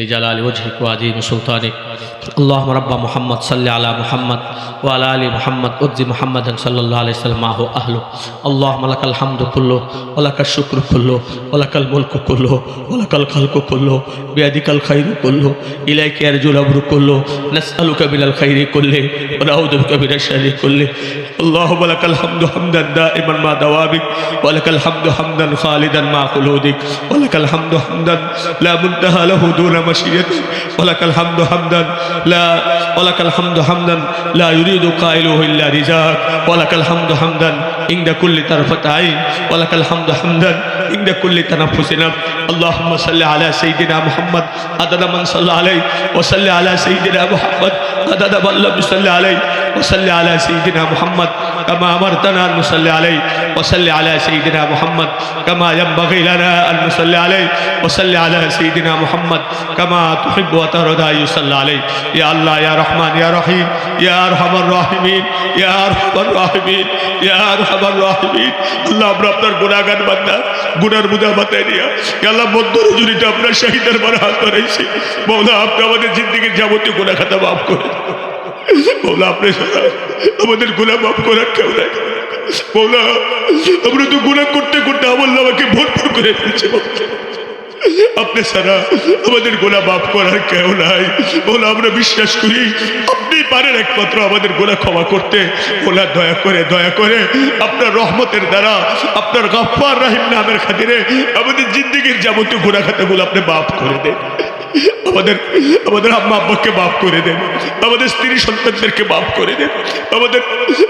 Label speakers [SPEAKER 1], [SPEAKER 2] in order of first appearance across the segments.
[SPEAKER 1] لجلال وجهك وعظيم سلطانك اللهم رب محمد صل على محمد وعلى ال محمد ارض محمدا صلى الله عليه وسلم معه اهله اللهم لك الحمد كله ولك الشكر كله ولك الملك كله ولك الخلق كله بيدك الخير كله اليك يرجو الامر كله نسالك من الخير كله ونعوذ بك من الشر كله اللهم لك الحمد حمدا دائما مع دوامك ولك الحمد حمدا خالدا مع خلودك ولك الحمد حمدا لا منتهى له دون مشيئتك ولك الحمد حمدا. لا ولك الحمد حمدا. لا يريد قائله إلا رزاق ولك الحمد حمدا. عند كل طرفة عين. ولك الحمد حمدا. عند كل تنفس نفس. اللهم صل على سيدنا محمد. عدد من صلى عليه. وصل على سيدنا محمد. عدد من لم يصل عليه. وصل على سيدنا محمد. كما أمرتنا أن نصلي عليه. وصل على سيدنا محمد. كما ينبغي لنا أن نصلي عليه. وصل على سيدنا محمد. কামা তুহিব্বু আতারদা ইউসাল্লা ইয়া আল্লাহ, ইয়া রহমান, ইয়া রহিম, ইয়া আরহামার রাহিমিন, ইয়া আরহামার রাহিমিন, ইয়া আরহামার রাহিমিন। আল্লাহ, আমরা আপনার গুনাহগার বান্দা গুনার বুঝা বাতায় নিয়া আল্লাহ মধ্য রজনীতে আপনার শাহিদের বারে হাত করেছি মৌলা, আপনি আমাদের জিন্দিগির যাবতীয় গুনাহ খাতা মাফ করে মৌলা, আপনি আমাদের গুনাহ মাফ করে কেউ নাই। মৌলা, আমরা তো গুণা করতে করতে আমার আমাকে ভরপুর করে ফেলছে। আপনি সারা আমাদের গোলা মাফ করার কেউ নাই। বলে, আমরা বিশ্বাস করি আপনি পারেন একমাত্র আমাদের গোলা ক্ষমা করতে। ওলা দয়া করে দয়া করে আপনার রহমতের দ্বারা আপনার গফার রাহিম নামের খাতিরে আমাদের জিন্দিগির যাবতীয় গোলা খাতাগুলো আপনি মাফ করে দেন। আমাদের আমাদের আম্মা আব্বাকে মাফ করে দেন আমাদের স্ত্রী সন্তানদেরকে মাফ করে দেন আমাদের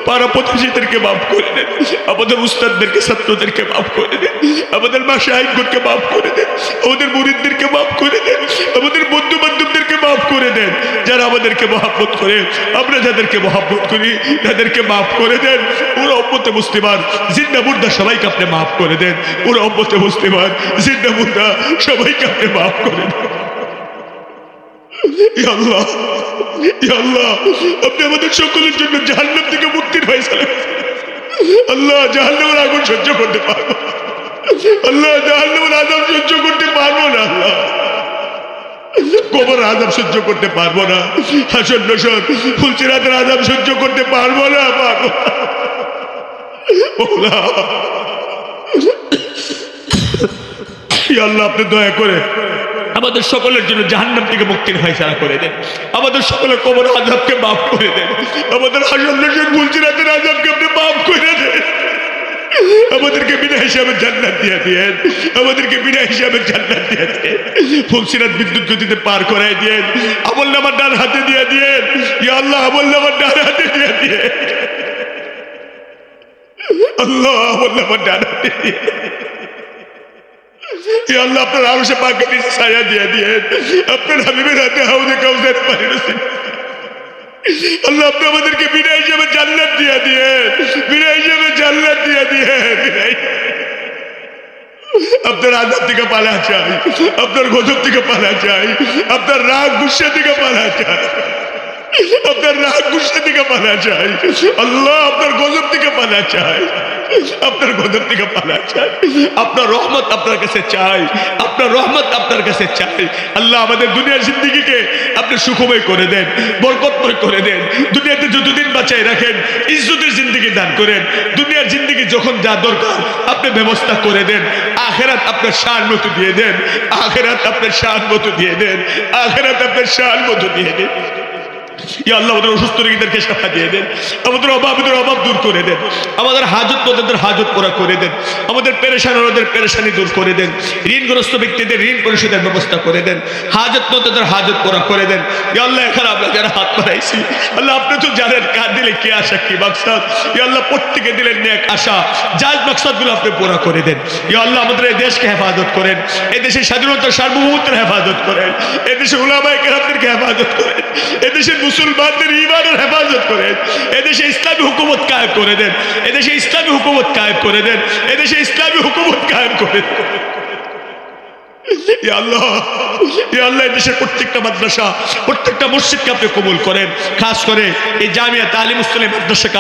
[SPEAKER 1] পাড়া প্রতিবেশীদেরকে মাফ করে দেন আমাদের উস্তাদদেরকে ছাত্রদেরকে মাফ করে দেন আমাদের মা সাহিবকে মাফ করে দেন আমাদের মুরিদদেরকে মাফ করে দেন আমাদের বন্ধু বান্ধবদেরকে মাফ করে দেন যারা আমাদেরকে মহাব্বত করে আমরা যাদেরকে মহাব্বত করি তাদেরকে মাফ করে দেন পুরো অম্মতে মুসলিমান জিন্দা মুর্দা সবাইকে আপনি মাফ করে দেন পুরো অম্মতে মুসলিমান জিন্দা মুর্দা সবাইকে আপনি মাফ করে দেন ইয়া আল্লাহ আল্লাহ, আপনি আমাদের সকলের জন্য জাহান্নাম থেকে মুক্তির ফয়সালা আল্লাহ, জাহান্নামের আগুন সহ্য করতে পারব। আল্লাহ, জাহান্নামের আজাব সহ্য করতে পারব না, আল্লাহ কবর আজাব সহ্য করতে পারব না হাসন নসন ফুলচিরাতের আজাব সহ্য করতে পারব না, পারব। আল্লাহ, আপনি দয়া করে আমাদের সকলের জন্য জাহান্নাম থেকে মুক্তির ফয়সালা করে দেন। আমাদের সকলের কবর আজাবকে মাফ করে দেন। আমাদের হাসন নসন ফুলচিরাতের আজাবকে আপনি মাফ করে দেন। আমাদেরকে বিনা হিসাবে জান্নাত দিয়ে দিয়েন আমাদেরকে বিনা হিসাবে জান্নাত দিয়ে দিয়েন ফুলসিরাত বিদ্যুৎ গতিতে পার করাই দিয়েন আমল নামার ডান হাতে দিয়ে দিয়েন ইয়া আল্লাহ, আমল নামার ডান হাতে দিয়ে দিয়েন আল্লাহ, আমল নামার ডান হাতে দিয়ে আল্লাহ আপনার আরশে পাকে নিচে ছায়া দিয়ে দিয়েন আপনার হাবিবের হাতে হাউদে কাউসার পানি আল্লাহ আপনি আমাদেরকে বিনা হিসাবে জান্নাত দিয়ে দিয়ে, বিনা হিসাবে জান্নাত দিয়ে দিয়ে, বিনা আপনার আজাদ থেকে পালা চাই আপনার গজব থেকে পালা চাই আপনার রাগ, গুসা থেকে পালা চাই আপনার রাগ, গুসা থেকে পালা চাই আল্লাহ আপনার গজব থেকে পালা চাই আপনার গজব থেকে পালা চাই। আপনার রহমত আপনার কাছে চাই। আপনার রহমত আপনার কাছে চাই। আল্লাহ আমাদের দুনিয়ার জিন্দিগিকে আপনি সুখময় করে দেন, বরকতময় করে দেন। দুনিয়াতে যতদিন বাঁচাই রাখেন, ইজ্জতের জিন্দিগি দান করেন। দুনিয়ার জিন্দিগি যখন যা দরকার, আপনি ব্যবস্থা করে দেন। আখেরাত আপনার শান মতো দিয়ে দেন। আখেরাত আপনার শান মতো দিয়ে দেন। আখেরাত আপনার শান মতো দিয়ে দেন। ইয়া আল্লাহ অসুস্থ রোগীদেরকে দিয়ে দেন। আমাদের অভাবীদের অভাব দূর করে দেন। আমাদের হাজত হাজত পুরা করে দেন। আমাদের পেরেশান, ওদের পেরেশানি দূর করে দেন। ঋণগ্রস্ত ব্যক্তিদের ঋণ পরিশোধের ব্যবস্থা করে দেন। হাজত হাজত পুরা করে দেন। ইয়া আল্লাহ, এখানে যারা হাত আল্লাহ, আপনি তো কার দিলে কি আশা, কি মাকসাদ। ইয়া আল্লাহ, প্রত্যেকে দিলেন আশা। আপনি পুরা করে দেন। ইয়া আল্লাহ, আমাদের এই দেশকে হেফাজত করেন। এই দেশের স্বাধীনতার সার্বভৌমত্বের হেফাজত করেন। এই দেশের উলামায়ে কেরামদেরকে হেফাজত করেন। এদেশের মুসলমানদের ইমানের হেফাজত করেন এদেশে ইসলামী হুকুমত কায়েম করে দেন। এদেশে ইসলামী হুকুমত কায়েম করে দেন। এদেশে ইসলামী হুকুমত কায়েম করে দেন। আল্লাহ আপনি কবুল করেন। খাস করে এই জামিয়া তালিম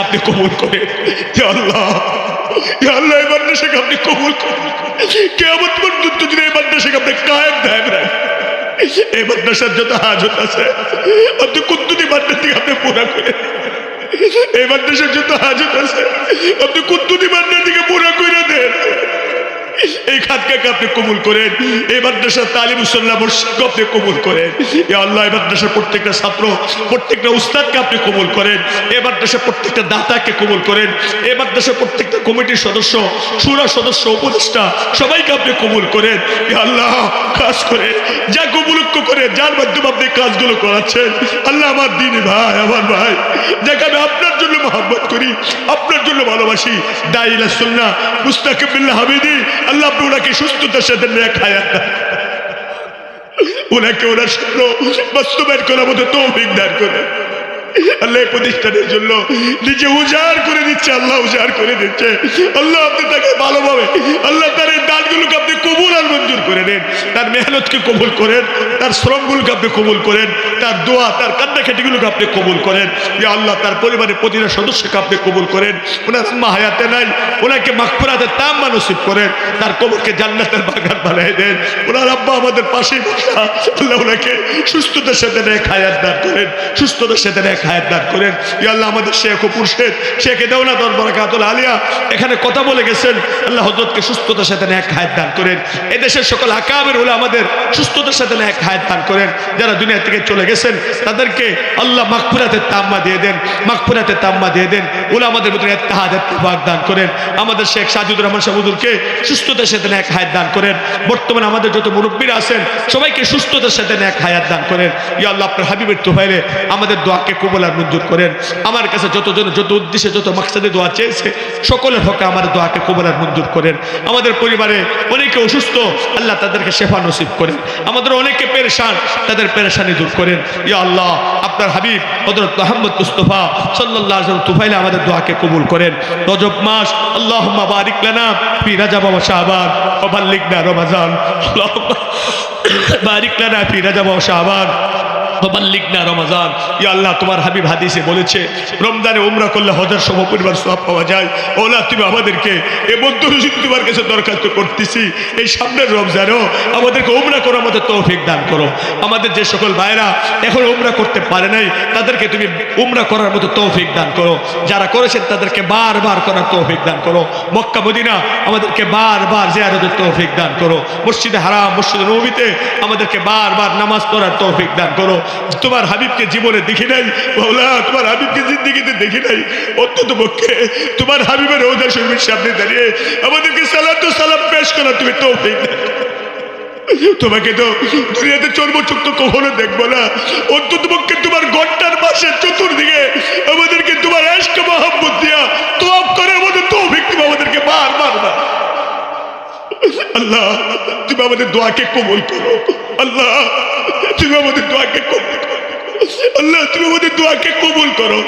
[SPEAKER 1] আপনি কবুল করেন। আপনি কবুল কেমন পর্যন্ত যদি এই মাদ্রাসাকে আপনি কায়েম দেন।
[SPEAKER 2] এই মাদ্রাসার যত হাজত আছে, অত কুদ্দুতি মাদ্রাসা থেকে আপনি পুরা করে এই মাদ্রাসার যত হাজত আছে, অত কুদ্দুতি মাদ্রাসা থেকে পুরা করে দেন। এই খাতকে আপনি কবুল করেন? এই মাদ্রাসার তালিম উসল্লাহ মসজিদকে আপনি কবুল করেন? এ আল্লাহ, এই মাদ্রাসার প্রত্যেকটা ছাত্র, প্রত্যেকটা উস্তাদকে আপনি কবুল করেন। এই মাদ্রাসার প্রত্যেকটা দাতাকে কবুল করেন। এই মাদ্রাসার প্রত্যেকটা কমিটির সদস্য, সুরা সদস্য, উপদেষ্টা, সবাইকে আপনি কবুল করেন। এ আল্লাহ, কাজ করে যা কবুলক্ষ করে যার মাধ্যমে আপনি কাজগুলো করাচ্ছেন। আল্লাহ আমার দিন ভাই, আমার ভাই। জন্য মহব্বত করি। আপনার জন্য ভালোবাসি। দাইলা সুন্না মুস্তাকিবুল্লাহ হাবিদি আল্লাহ আপনি ওনাকে সুস্থতার সাথে নিয়ে খায় ওনাকে ওনার স্বপ্ন বাস্তবায়ন করার মতো তৌফিক দান করে আল্লাহ প্রতিষ্ঠানের জন্য নিজে উজাড় করে দিচ্ছে, আল্লাহ উজাড় করে দিচ্ছে। আল্লাহ আপনি তাকে ভালোভাবে, আল্লাহ তার এই দানগুলোকে আপনি কবুল আর মঞ্জুর করে নেন। তার মেহনতকে কবুল করেন, তার শ্রমগুলোকে আপনি কবুল করেন, তার দোয়া, তার কান্নাকাটিগুলোকে আপনি কবুল করেন। যে আল্লাহ, তার পরিবারের প্রতিটা সদস্যকে আপনি কবুল করেন। ওনার আম্মা হায়াতে নাই, ওনাকে মাকফুরাতে তাম্মা নসিব করেন। তার কবরকে জান্নাতের বাগান বানাই দেন। ওনার আব্বা আমাদের পাশে আল্লাহ ওনাকে সুস্থতার সাথে নেক হায়াত দান করেন, সুস্থতার সাথে নেক শেখ এখানে কথা বলে গেছেন, আল্লাহ সুস্থতার সাথে নেক হায়াত দান করেন। এদেশের সকল হলে আমাদের সুস্থতার সাথে নেক হায়াত দান করেন। যারা দুনিয়া থেকে চলে গেছেন, তাদেরকে আল্লাহ মাকফুরাতে তাম্মা দিয়ে দেন মাকফুরাতে তাম্মা দিয়ে দেন। ওলা আমাদের ভিতরে দান করেন। আমাদের শেখ সাজিদুর রহমান সাহুদুরকে সুস্থতার সাথে নেক হায়াত দান করেন। বর্তমানে আমাদের যত মুরব্বীরা আছেন, সবাইকে সুস্থতার সাথে নেক হায়াত দান করেন। ইয়া আল্লাহ, আপনার হাবিবের তোফাইলে আমাদের দোয়াকে কবল আর মঞ্জুর করেন। আমার কাছে যতজন, যত উদ্দেশ্যে, যত মাকসাদে দোয়া চেয়েছে, সকলের হকে আমার দোয়াকে কবল আর মঞ্জুর করেন। আমাদের পরিবারে অনেকে অসুস্থ, আল্লাহ তাদেরকে শেফা নসিব করেন। আমাদের অনেকে পেরেশান, তাদের পেরেশানি দূর করেন। ইয়া আল্লাহ, আপনার হাবিব হজরত মোহাম্মদ মুস্তফা সাল্লাহ তুফাইলে আমাদের দোয়াকে কবুল করেন। রজব মাস আল্লাহ বারিক লানা ফি রাজা বাবা শাহবান ওবাল্লিগনা রমাজান, আল্লাহুম্মা বারিক লানা ফি রাজা বাবা শাহবান ওবাল্লিগনা রমাজান। ইয়া আল্লাহ, তোমার হাবিব হাদিসে বলেছে, রমজানে উমরা করলে হাজার সম পরিবার সব পাওয়া যায়। ওলা, তুমি আমাদেরকে, এ মধ্য তোমার কাছে দরখাস্ত করতেছি। এই সামনের রমজানেও আমাদেরকে উমরা করো আমাদের তৌফিক দান করো। আমাদের যে সকল ভাইরা এখন উমরা করতে পারে নাই, তাদেরকে তুমি উমরা করার মতো তৌফিক দান করো। যারা করেছেন, তাদেরকে বারবার করার তৌফিক দান করো। মক্কা, মদিনা, আমাদেরকে বারবার জিয়ারতের তৌফিক দান করো। মসজিদে হারাম, মসজিদে নবীতে আমাদেরকে বারবার নামাজ পড়ার তৌফিক দান করো। তোমার হাবিবকে জীবনে দেখি নাই বৌলা তোমার হাবিবকে জিন্দিগিতে দেখি নাই, অত্যন্ত পক্ষে তোমার হাবিবের রোজা শরীফের সামনে দাঁড়িয়ে আমাদেরকে সালাত সালাম পেশ করা তুমি দান তোমাকে তো দুনিয়াতে চর্মচুক তো কখনো দেখব না। অন্তত পক্ষে তোমার ঘণ্টার মাসে চতুর্দিকে আমাদেরকে তোমার এসক মহাব্বত দিয়া তোয়াব করে আমাদের তৌফিক তুমি আমাদেরকে বার বার না আল্লাহ তুমি আমাদের দোয়াকে কবুল করো। আল্লাহ তুমি আমাদের দোয়াকে কবুল করো। আল্লাহ, তুমি আমাদের দোয়াকে কবুল করো।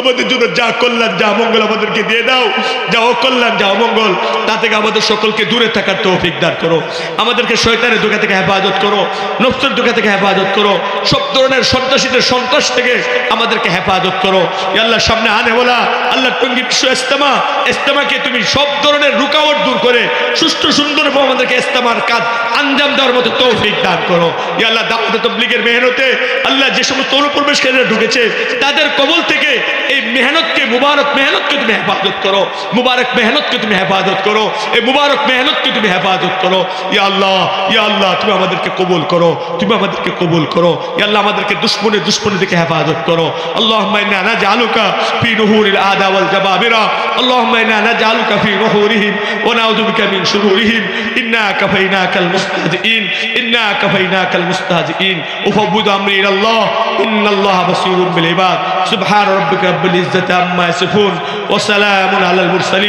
[SPEAKER 2] আমাদের জন্য যা কল্যাণ, যা মঙ্গল আমাদেরকে দিয়ে দাও। যা অকল্যাণ, যা অমঙ্গল, তা থেকে আমাদের সকলকে দূরে থাকার তৌফিক দান করো। আমাদেরকে শয়তানের দোকা থেকে হেফাজত করো, নফসের দোকা থেকে হেফাজত করো, সব ধরনের সন্ত্রাসীদের সন্ত্রাস থেকে আমাদেরকে হেফাজত করো। আল্লাহ, সামনে আনে বলা আল্লাহ টঙ্গি বিশ্ব ইস্তেমা ইস্তেমাকে তুমি সব ধরনের রুকাওয়াট দূর করে, সুষ্ঠু সুন্দর আমাদেরকে ইস্তেমার কাজ আঞ্জাম দেওয়ার মতো তৌফিক দান করো। ইয়া আল্লাহ, দাওয়াত তবলিগের মেহনতে আল্লাহ যে সমস্ত অনুপ্রবেশকারীরা ঢুকেছে, তাদের কবল থেকে এই মেহনতকে, মুবারক মেহনতকে তুমি হেফাজত করো, মুবারক মেহনতকে তুমি হেফাজত করো, এই মুবারক মেহনতকে তুমি হেফাজত করো। ইয়া আল্লাহ ইয়া আল্লাহ, তুমি আমাদেরকে কবুল করো, তুমি আমাদেরকে কবুল করো। ইয়া আল্লাহ, আমাদেরকে দুশ্মনে দুশ্মনে থেকে হেফাজত করো। আল্লাহ মাইনা জালুকা ফি নুহুরিল আদা ওয়াল জাবাবিরা। আল্লাহ মাইনা জালুকা ফি নুহুরিহিম ওয়া নাউযু বিকা মিন শুরুরিহিম। ইন্না কাফাইনাকাল মুস্তাহজিইন ইন্না কাফাইনাকাল মুস্তাহজিইন উফাবুদু আমরি ইলা আল্লাহ إن الله بصير بالعباد. سبحان ربك رب العزة عما يصفون وسلام على المرسلين.